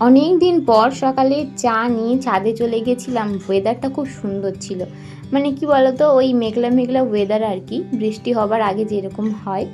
অনেক দিন পর সকালে চা নিয়ে ছাদে চলে গেছিলাম। ওয়েদারটা খুব সুন্দর ছিল। মানে কি বলতো, ওই মেঘলা মেঘলা ওয়েদার আর কি, বৃষ্টি হবার আগে যেরকম হয়।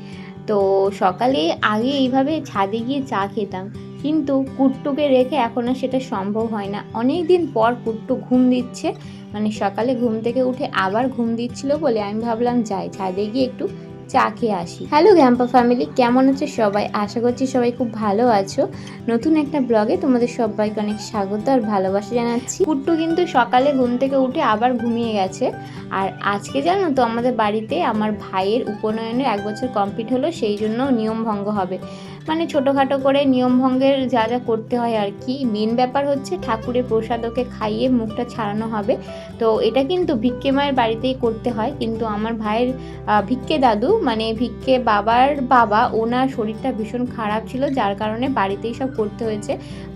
তো সকালে আগে এইভাবে ছাদে গিয়ে চা খেতাম। কিন্তু কুট্টুকে রেখে এখন আর সেটা সম্ভব হয় না। অনেক দিন পর কুট্টু ঘুম দিচ্ছে। মানে সকালে ঘুম থেকে উঠে আবার ঘুম দিচ্ছিল বলে আমি ভাবলাম যাই, ছাদে গিয়ে একটু চা খেয়ে আসি। হ্যালো গ্যাম্পা ফ্যামিলি কেমন আছে সবাই? আশা করছি সবাই খুব ভালো আছো। নতুন একটা ব্লগে তোমাদের সবাইকে অনেক স্বাগত আর ভালোবাসা জানাচ্ছি। কুট্টু কিন্তু সকালে ঘুম থেকে উঠে আবার ঘুমিয়ে গেছে। আর আজকে জানো তো, আমাদের বাড়িতে আমার ভাইয়ের উপনয়নের এক বছর কমপ্লিট হলো, সেই জন্য নিয়ম ভঙ্গ হবে। মানে ছোটোখাটো করে নিয়ম ভঙ্গের যা যা করতে হয় আর কি। মেন ব্যাপার হচ্ছে ঠাকুরের প্রসাদ ওকে খাইয়ে মুখটা ছাড়ানো হবে। তো এটা কিন্তু ভিক্ষে মায়ের বাড়িতেই করতে হয়। কিন্তু আমার ভাইয়ের ভিক্ষে দাদু মানে ভিক্ষে বাবার বাবা, ওনার শরীরটা ভীষণ খারাপ ছিল, যার কারণে বাড়িতেই সব করতে হয়েছে।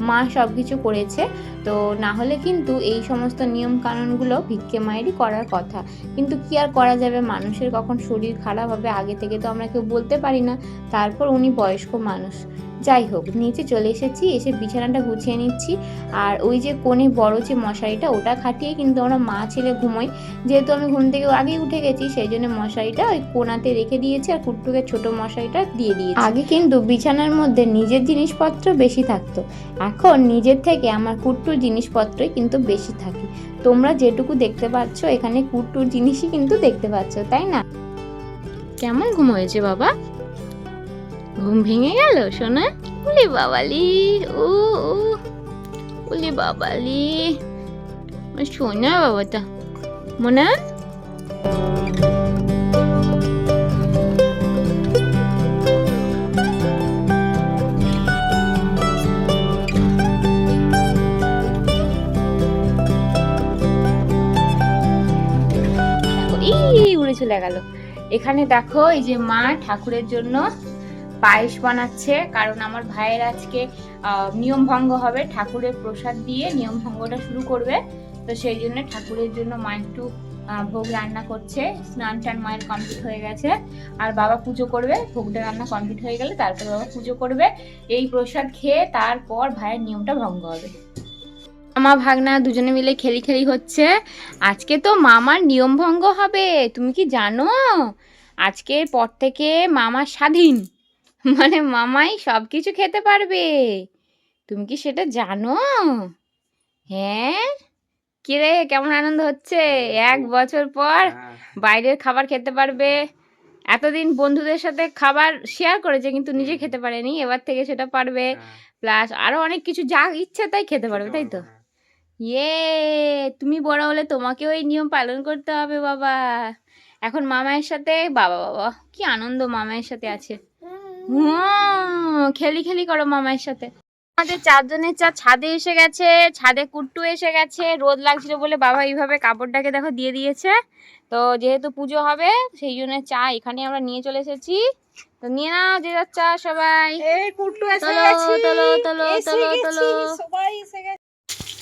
মা সব কিছু করেছে। তো না হলে কিন্তু এই সমস্ত নিয়ম কানুনগুলো ভিক্ষে মায়েরই করার কথা। কিন্তু কি আর করা যাবে? মানুষের কখন শরীর খারাপ হবে? আগে থেকে তো আমরা কেউ বলতে পারি না। তারপর উনি বয়স্ক মানুষ। যাই হোক নিচে চলে এসেছি এসে বিছানাটা গুছিয়ে নিচ্ছি। আর ওই যে কোণে বড় যে মশারিটা ওটা খাটিয়ে কিন্তু আমরা মা ছেলে ঘুমোই। যেহেতু আমি ঘুম থেকে আগেই উঠে গেছি সেই জন্য মশারিটা ওই কোনাতে রেখে দিয়েছি আর কুট্টুকে ছোট মশারিটা দিয়ে দিয়েছি। আগে কিন্তু বিছানার মধ্যে নিজের জিনিসপত্র বেশি থাকতো। এখন নিজের থেকে আমার কুট্টুর জিনিসপত্রই কিন্তু বেশি থাকে। তোমরা যেটুকু দেখতে পাচ্ছ এখানে কুট্টুর জিনিসই কিন্তু দেখতে পাচ্ছ তাই না? কেমন ঘুম হয়েছে বাবা? ঘুম ভেঙে গেল সোনা উলি বাবালি ও উলি বাবালি। সোনা বাবাটা। মোনা? উড়ে চলে গেল। এখানে দেখো, এই যে মা ঠাকুরের জন্য পায়েস বানাচ্ছে। কারণ আমার ভাইয়ের আজকে নিয়ম ভঙ্গ হবে। ঠাকুরের প্রসাদ দিয়ে নিয়ম ভঙ্গটা শুরু করবে। তো সেই জন্য ঠাকুরের জন্য মা একটু ভোগ রান্না করছে। স্নান টান মায়ের কমপ্লিট হয়ে গেছে। আর বাবা পুজো করবে। ভোগটা রান্না কমপ্লিট হয়ে গেলে তারপর বাবা পুজো করবে। এই প্রসাদ খেয়ে তারপর ভাইয়ের নিয়মটা ভঙ্গ হবে। মামা ভাগনা দুজনে মিলে খেলি খেলি হচ্ছে। আজকে তো মামার নিয়ম ভঙ্গ হবে। তুমি কি জানো? আজকের পর থেকে মামা স্বাধীন। মানে মামাই সব কিছু খেতে পারবে। তুমি কি সেটা জানো? হ্যাঁ? কিরে কেমন আনন্দ হচ্ছে? এক বছর পর বাইরের খাবার খেতে পারবে। এতদিন বন্ধুদের সাথে খাবার শেয়ার করেছে কিন্তু নিজে খেতে পারেনি এবার থেকে সেটা পারবে। প্লাস আরও অনেক কিছু যা ইচ্ছে তাই খেতে পারবে তাই তো? ইয়ে তুমি বড় হলে তোমাকে ওই নিয়ম পালন করতে হবে বাবা। এখন মামায়ের সাথে বাবা বাবা কি আনন্দ মামায়ের সাথে আছে। হুম, খেলি খেলি করো মামায়ের সাথে। আমাদের চারজনের চা ছাদে এসে গেছে ছাদে কুট্টু এসে গেছে রোদ লাগছিল বলে বাবা এইভাবে কাপড়টাকে দেখো দিয়ে দিয়েছে। তো যেহেতু পুজো হবে সেই জন্য চা এখানে আমরা নিয়ে চলে এসেছি। তো নিয়ে নাও যে যার চা সবাই। তোলো, তোলো, তোলো, তোলো,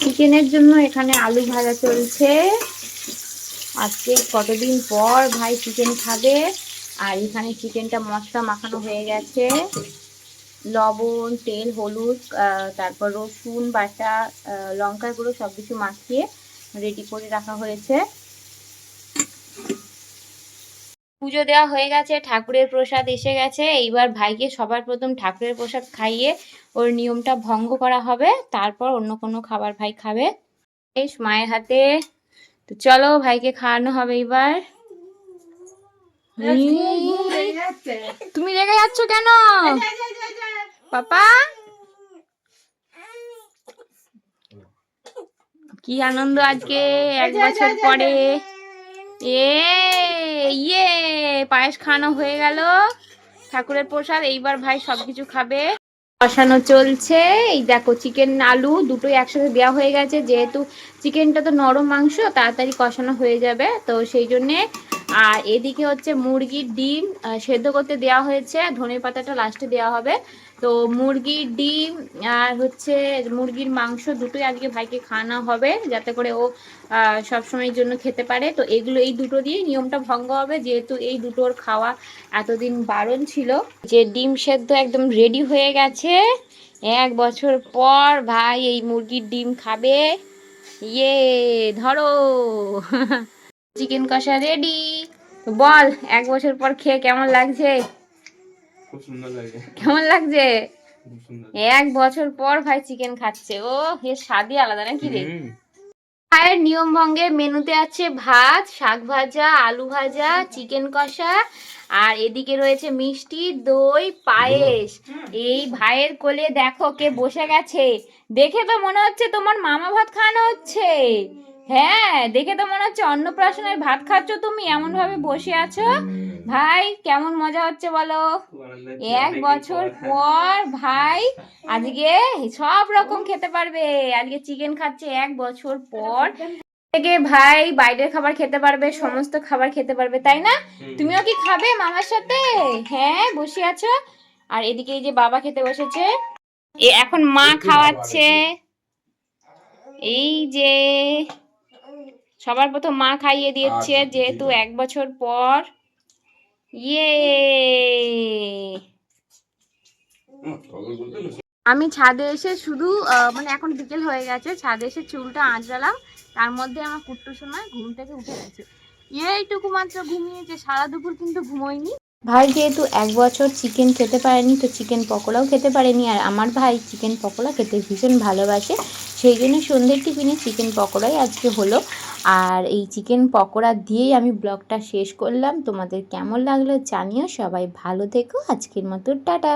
চিকেনের জন্য এখানে আলু ভাজা চলছে। আজকে কতদিন পর ভাই চিকেন খাবে? আর এখানে চিকেনটা মশলা মাখানো হয়ে গেছে। লবণ, তেল, হলুদ তারপর রসুন, বাটা লঙ্কার গুঁড়ো সব কিছু মাখিয়ে রেডি করে রাখা হয়েছে। পুজো দেওয়া হয়ে গেছে, ঠাকুরের প্রসাদ এসে গেছে। এইবার ভাইকে সবার প্রথম ঠাকুরের প্রসাদ খাইয়ে ওর নিয়মটা ভঙ্গ করা হবে। তারপর অন্য কোনো খাবার ভাই খাবে। বেশ, মায়ের হাতে। তো চলো ভাইকে খাওয়ানো হবে এবার তুমি রেগে যাচ্ছ কেন? পাপা? কি আনন্দ আজকে এক বছর পরে। এ ইয়ে পায়েস খাওয়ানো হয়ে গেল। ঠাকুরের প্রসাদ এইবার ভাই সবকিছু খাবে। কষানো চলছে। এই দেখো চিকেন আলু দুটোই একসাথে দেওয়া হয়ে গেছে। যেহেতু চিকেনটা তো নরম মাংস তাড়াতাড়ি কষানো হয়ে যাবে। তো সেই জন্যে আর এদিকে হচ্ছে মুরগির ডিম সেদ্ধ করতে দেওয়া হয়েছে ধনে পাতাটা লাস্টে দেওয়া হবে। তো মুরগির ডিম আর হচ্ছে মুরগির মাংস দুটোই আজকে ভাইকে খাওয়ানো হবে, যাতে করে ও সবসময়ের জন্য খেতে পারে। তো এগুলো, এই দুটো দিয়ে নিয়মটা ভঙ্গ হবে, যেহেতু এই দুটোর খাওয়া এতদিন বারণ ছিল। যে ডিম সেদ্ধ একদম রেডি হয়ে গেছে। এক বছর পর ভাই এই মুরগির ডিম খাবে। ইয়ে ধরো। চিকেন কষা রেডি বল এক বছর পর খেয়ে কেমন লাগছে? খুব সুন্দর লাগে। কেমন লাগছে? এক বছর পর ভাই চিকেন খাচ্ছে। ও এর স্বাদই আলাদা নাকি রে? ভাইয়ের নিয়ম ভঙ্গে মেনুতে আছে ভাত শাক ভাজা আলু ভাজা চিকেন কষা আর এদিকে রয়েছে মিষ্টি দই পায়েস। এই ভাইয়ের কোলে দেখো কে বসে গেছে। দেখে তো মনে হচ্ছে তোমার মামা ভাত খাওয়ানো হচ্ছে। হ্যাঁ দেখে তো মনে হচ্ছে অন্নপ্রাশনের ভাত খাচ্ছ তুমি এমন ভাবে বসে আছো। ভাই কেমন মজা হচ্ছে বলো? এক বছর পর ভাই আজকে সব রকম খেতে পারবে। আজকে চিকেন খাচ্ছে এক বছর পর। থেকে ভাই বাইরের খাবার খেতে পারবে সমস্ত খাবার খেতে পারবে তাই না? তুমিও কি খাবে মামার সাথে? হ্যাঁ বসে আছো। আর এদিকে এই যে বাবা খেতে বসেছে। এখন মা খাওয়াচ্ছে। এই যে সবার প্রথম মা খাইয়ে দিচ্ছে যেহেতু এক বছর পর। ইয়ে! আমি ছাদে এসে শুধু আহ, মানে এখন বিকেল হয়ে গেছে ছাদে এসে চুলটা আঁচড়ালাম। তার মধ্যে আমার কুট্টু সময় ঘুম থেকে উঠে গেছে। এইটুকু মাত্র ঘুমিয়েছে সারা দুপুর কিন্তু ঘুমোয়নি। ভাই যেহেতু এক বছর চিকেন খেতে পারেনি তো চিকেন পকোড়াও খেতে পারেনি। আর আমার ভাই চিকেন পকোড়া খেতে ভীষণ ভালোবাসে। সেই জন্য সন্ধ্যের টিফিনে চিকেন পকোড়াই আজকে হলো। আর এই চিকেন পকোড়া দিয়েই আমি ব্লগটা শেষ করলাম। তোমাদের কেমন লাগল জানিও। সবাই ভালো থেকো। আজকের মতো টাটা।